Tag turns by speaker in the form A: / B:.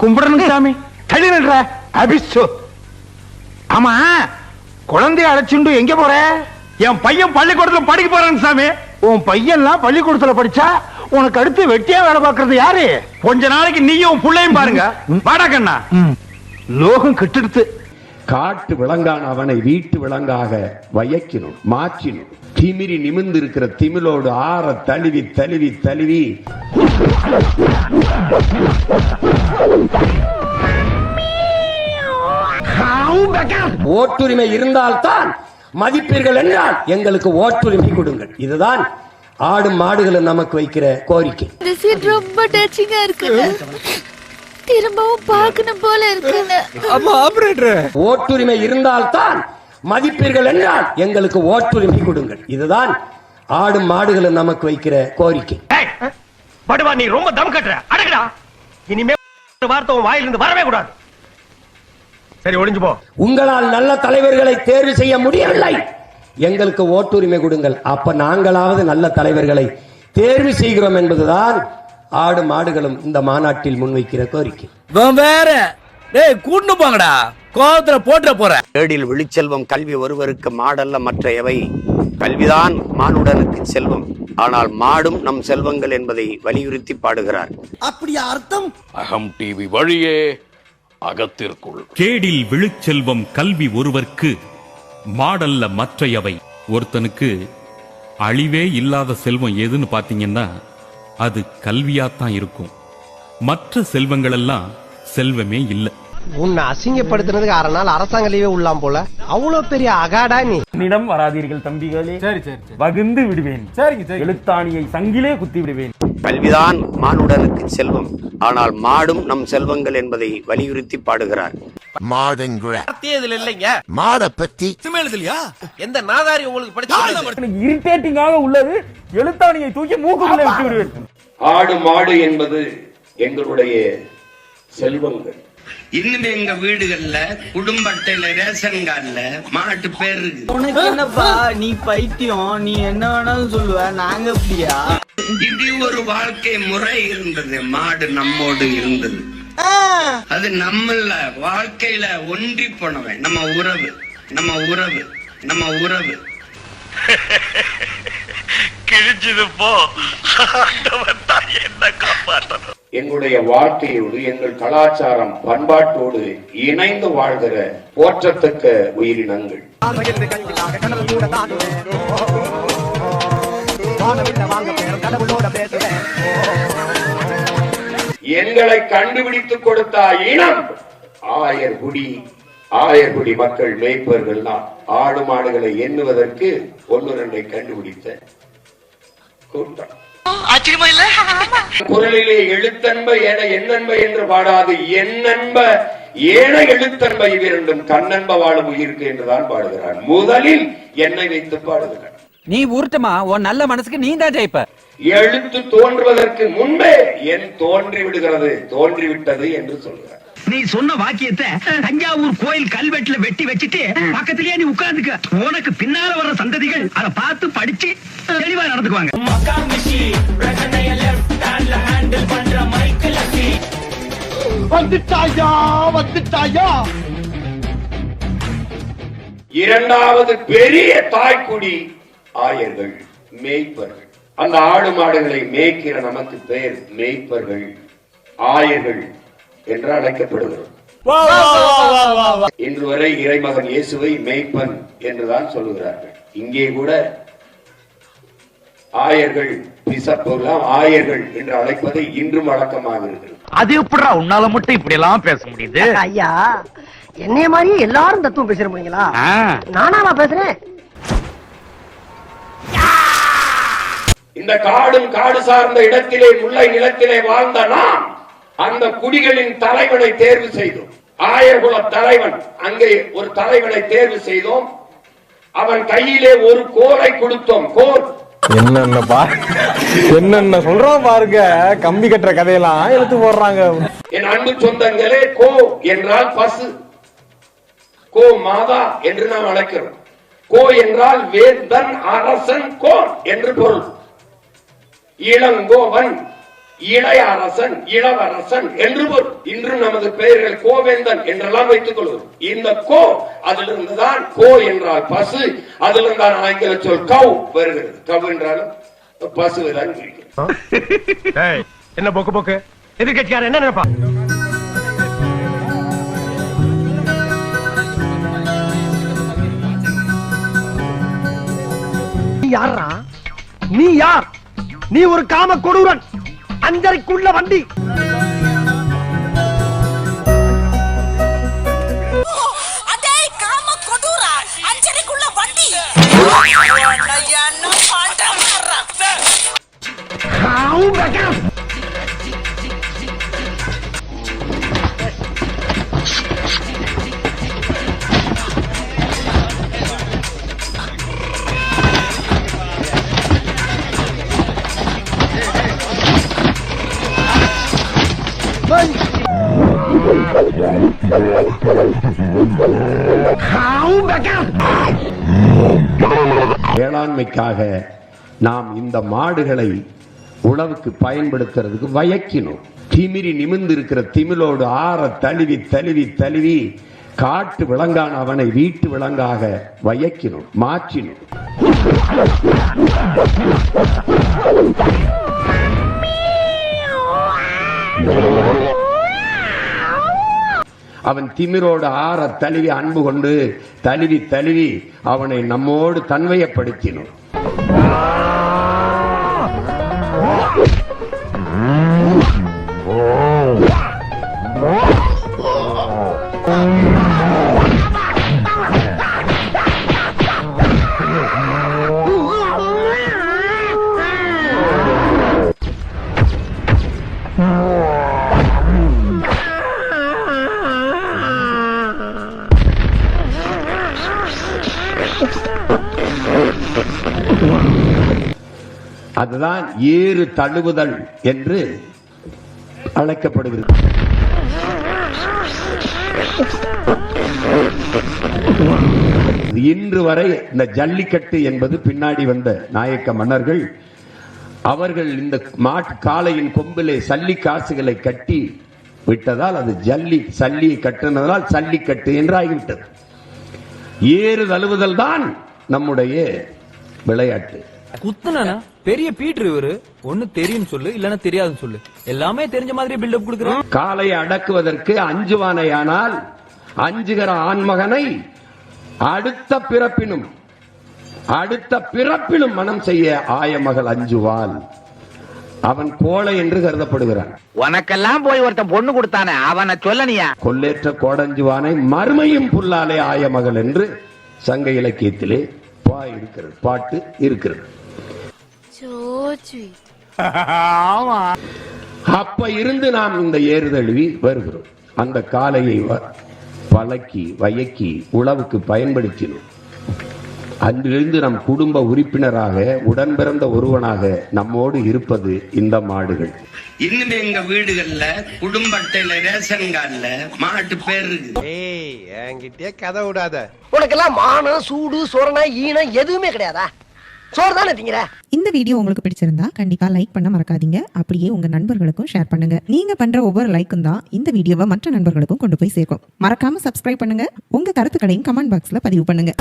A: கும்பிடணும் சாமி. தள்ளி நின்ற அபிஷோ. ஆமா குழந்தைய அழைச்சுண்டு எங்க போற? என் பையன் பள்ளிக்கூடத்துல படிக்க போறான் சாமி. உன் பையன்லாம் பள்ளிக்கூடத்துல படிச்சா உனக்கு அடுத்து வெட்டியா வேலை பார்க்கறது யாரு? கொஞ்ச நாளைக்கு நீயும் புள்ளையும் பாருங்க. வாடா கண்ணா. லோகம் கெட்டுடுத்து.
B: காட்டு விலங்கான அவனை வீட்டு விலங்காக வயக்கினும் மாற்றினும். திமிரி நிமிர்ந்து இருக்கிற திமிலோடு ஆற தழுவி தழுவி தழுவி. ஓட்டுரிமை இருந்தால்தான் மதிப்பீர்கள் என்றால் எங்களுக்கு ஓட்டுரிமை கொடுங்கள். இதுதான் ஆடும் மாடுகளை நமக்கு வைக்கிற கோரிக்கை.
C: ரொம்ப டச்சிங்கா இருக்கு திரும்பவும் பார்க்கணும் போல இருக்குங்க
B: ஓட்டுரிமை இருந்தால்தான் மதிப்பீர்கள் என்றால் எங்களுக்கு ஓட்டுரிமை கொடுங்கள். இதுதான் ஆடும் மாடுகளும் நமக்கு வைக்கிற கோரிக்கை.
D: படுவா நீ ரொம்ப தம் கட்டுற. அடக்குடா இனிமே ஒரு வார்த்தை உன் வாயிலிருந்து வரவே கூடாது. சரி ஒளிஞ்சு போ.
B: உங்களால் நல்ல தலைவர்களை தேர்வு செய்ய முடியவில்லை. எங்களுக்கு ஓட்டுரிமை கொடுங்கள். அப்ப நாங்களாவது நல்ல தலைவர்களை தேர்வு செய்கிறோம் என்பதுதான் ஆடு மாடுகளும் இந்த மாநாட்டில் முன்வைக்கிற கோரிக்கை.
E: வேற. டேய் கூட்டு போங்கடா. கோவத்துல போட்டுற போற.
F: ஏடில் விழிச்செல்வம் கல்வி ஒருவருக்கு மாடல்ல மற்ற எவை கல்விதான் மானுடனுக்கு செல்வம். ஆனால் மாடும் நம் செல்வங்கள் என்பதை வலியுறுத்தி பாடுகிறார்.
G: அகம் டிவி வழியே அகத்திற்குள்.
H: கேடில் விழுச்செல்வம் கல்வி ஒருவர்க்கு மாடல்ல மற்றையவை. ஒருத்தனுக்கு அழிவே இல்லாத செல்வம் எதுன்னு பாத்தீங்கன்னா அது கல்வியாத்தான் இருக்கும். மற்ற செல்வங்களெல்லாம் செல்வமே இல்லை.
I: உன்னை அசிங்கப்படுத்தினதுக்கு அரை நாள் அரசாங்க லீவே உள்ளாம் போல. அவ்வளவு பெரிய அகாடா நீ.
D: என்னிடம் வராதீர்கள் தம்பிகளே. சரி சரி வகுந்து விடுவேன். சரிங்க சரி எழுத்தாணியை சங்கிலே குத்தி விடுவேன்.
F: கல்விதான் மானுடனுக்கு செல்வம். ஆனால் மாடும் நம் செல்வங்கள் என்பதை வலியுறுத்தி பாடுகிறார்.
J: மாடுங்கிற
E: இதுல இல்லைங்க.
J: மாடை பத்தி.
E: எழுதலையா எந்த நாதாரி உங்களுக்கு படிச்சு
D: இரிட்டேட்டிங்காக உள்ளது. எழுத்தாணியை தூக்கி மூக்குக்குள்ளே விட்டு விடுவேன்.
B: ஆடு மாடு என்பது எங்களுடைய செல்வங்கள்.
F: இன்னும் எங்க வீடுகள்ல குடும்ப அட்டையில ரேஷன் கார்டுல மாட்டு பேர் இருக்கு.
K: உனக்கு என்னப்பா நீ பைத்தியம் நீ என்ன வேணாலும் சொல்லுவ நாங்க அப்படியா?
F: இப்படி ஒரு வாழ்க்கை முறை இருந்தது மாடு நம்மோடு இருந்தது. அது நம்மள வாழ்க்கையில ஒன்றி போனவன். நம்ம உறவு நம்ம உறவு நம்ம உறவு.
G: கிழிச்சது போ. என்ன காப்பாற்றணும்
B: எங்களுடைய வாழ்க்கையோடு எங்கள் கலாச்சாரம் பண்பாட்டோடு இணைந்து வாழ்கிற போற்றத்தக்க உயிரினங்கள். எங்களை கண்டுபிடித்து கொடுத்த இனம் ஆயர்குடி ஆயர்குடி மக்கள் மேய்ப்பர்கள் தான். ஆடு மாடுகளை எண்ணுவதற்கு ஒன்று ரெண்டை கண்டுபிடித்த கூட்டம். குரலிலே எழுத்தன்ப என எண்ணன்ப என்று பாடாது எண்ணன்ப ஏன எழுத்தன்ப இவ்விரண்டும் கண்ணன்ப வாழும் உயிருக்கு என்றுதான் பாடுகிறார் முதலில் என்னை வைத்து பாடுகிறார்
E: நீ உருட்டமா? உன் நல்ல மனசுக்கு நீ தான் ஜெயிப்ப.
B: எழுத்து தோன்றுவதற்கு முன்பே என் தோன்றி விடுகிறது தோன்றிவிட்டது என்று சொல்கிறார்
D: நீ சொன்ன வாக்கியத்தை தஞ்சாவூர் கோயில் கல்வெட்டுல வெட்டி வச்சுட்டு பக்கத்திலேயே நீ உட்கார்ந்துக்க. உனக்கு பின்னால வர்ற சந்ததிகள் அதை பார்த்து படிச்சு தெளிவா நடந்துக்குவாங்க.
A: வந்துட்டாயா வந்துட்டாயா?
B: இரண்டாவது பெரிய தாய்க்குடி ஆயர்கள் மேய்ப்பர்கள். அந்த ஆடு மாடுகளை மேய்க்கிற நமக்கு பெயர் மேய்ப்பர்கள் ஆயர்கள். என்று அழைக்கப்படுகிறது. இன்று வரை இறைமகன் இயேசுவை மேய்ப்பன் என்றுதான் சொல்லுகிறார்கள். இங்கே கூட ஆயர்கள் பிசப்பெல்லாம் ஆயர்கள் என்று அழைப்பதை இன்றும் வழக்கமாக இருக்கிறது.
A: அது எப்படிடா உன்னால மட்டும் இப்படி எல்லாம் பேச முடியுது?
I: ஐயா என்னைய மாதிரியே எல்லாரும் தத்துவம் பேசுற முடியுங்களா நானா பேசுறேன்?
B: இந்த காடும் காடு சார்ந்த இடத்திலே முல்லை நிலத்திலே வாழ்ந்த நாம் அந்த குடிகளின் தலைவனை தேர்வு செய்தோம். ஆயர்குல தலைவன். அங்கே ஒரு தலைவனை தேர்வு செய்தோம். அவன் கையிலே ஒரு கோலை கொடுத்தோம். கோல்.
A: என்னென்ன பா என்னென்ன சொல்றோம் பாருங்க. கம்பி கட்டுற கதையெல்லாம் எடுத்து போடுறாங்க.
B: என் அன்பு சொந்தங்களே கோ என்றால் பசு. கோ மாதா என்று நாம் அழைக்கிறோம். கோ என்றால் வேந்தன் அரசன் கோன் என்று பொருள். இளங்கோவன் இளைய அரசன் இளவரசன் என்று பொருள். இன்று நமது பெயர்கள் கோவேந்தன் என்றெல்லாம் வைத்துக் கொள்வது இந்த கோ அதிலிருந்து தான் கோ என்றால் பசு அதிலிருந்து தான் ஆங்கில சொல் கவ் வருகிறது. கவ் என்றாலும் பசு
A: என்ன போக்கு போக்கு? எதிர்கட்சியார் என்ன நினைப்பா?
I: நீ யாரா நீ யார்? நீ ஒரு காம கொடூரன். அஞ்சரைக்குள்ள வண்டி.
C: அதே காம கொடூரா
B: வேளாண்மைக்காக நாம் இந்த மாடுகளை உழவுக்கு பயன்படுத்துறதுக்கு வயக்கினோம். திமிரி நிமிர்ந்து இருக்கிற திமிலோடு ஆற தழுவி தழுவி தழுவி காட்டு விலங்கான அவனை வீட்டு விலங்காக வயக்கினோம் மாற்றினோம். அவன் திமிரோடு ஆற தழுவி அன்பு கொண்டு தழுவி தழுவி அவனை நம்மோடு தன்மையப்படுத்தினோம். அதுதான் ஏறு தழுவுதல் என்று அழைக்கப்படுகிறது. இன்று வரை இந்த ஜல்லிக்கட்டு என்பது பின்னாடி வந்த நாயக்க மன்னர்கள் அவர்கள் இந்த மாட்டு காளையின் கொம்பிலே சல்லி காசுகளை கட்டி விட்டதால் அது ஜல்லி சல்லியை கட்டினதால் சல்லிக்கட்டு என்று ஆகிவிட்டது ஏறு தழுவுதல் தான் நம்முடைய விளையாட்டு.
K: குத்துனா பெரிய பீட்ரு இவரு. ஒண்ணு தெரியும் சொல்லு இல்லன்னா தெரியாதுன்னு சொல்லு. எல்லாமே தெரிஞ்ச மாதிரி பில்டப் கொடுக்குறான்
B: காளையை அடக்குவதற்கு அஞ்சுவானையானால் அஞ்சுகிற ஆண்மகனை அடுத்த பிறப்பினும் அடுத்த பிறப்பிலும் மனம் செய்ய ஆயமகள் அஞ்சுவாள். அவன் கோழை என்று கருதப்படுகிறான்.
E: உனக்கெல்லாம் போய் ஒருத்தன் பொண்ணு கொடுத்தானே அவனை சொல்லனியா
B: கொல்லேற்ற கோடஞ்சுவானை மறுமையும் புல்லாலே ஆயமகள் என்று சங்க இலக்கியத்திலே பா இருக்கிறது பாட்டு இருக்கிறது.
C: சோச்சி
B: அப்ப இருந்து நாம் இந்த ஏறுதழுவி வருகிறோம். அந்த காளையை வ- பழக்கி வயக்கி உழவுக்கு பயன்படுத்தினோம். அன்றிலிருந்து நம் குடும்ப உறுப்பினராக உடன் பிறந்த ஒருவனாக நம்மோடு இருப்பது இந்த மாடுகள்.
F: இன்னும் எங்க வீடுகள்ல குடும்ப அட்டையில ரேஷன் கார்டுல மாட்டு பேர் இருக்கு
A: என்கிட்டயே கதை விடாத.
I: உனக்கெல்லாம் மானம் சூடு சொரணை ஈனம் எதுவுமே கிடையாதா? சோறு தானே திங்கிற?
L: இந்த வீடியோ உங்களுக்கு பிடிச்சிருந்தா கண்டிப்பா லைக் பண்ண மறக்காதீங்க. அப்படியே உங்க நண்பர்களுக்கும் ஷேர் பண்ணுங்க. நீங்க பண்ற ஒவ்வொரு லைக்கும் தான் இந்த வீடியோவை மற்ற நண்பர்களுக்கும் கொண்டு போய் சேர்க்கும். மறக்காம சப்ஸ்கிரைப் பண்ணுங்க. உங்க கருத்துக்களையும் கமெண்ட் பாக்ஸ்ல பதிவு பண்ணுங்க.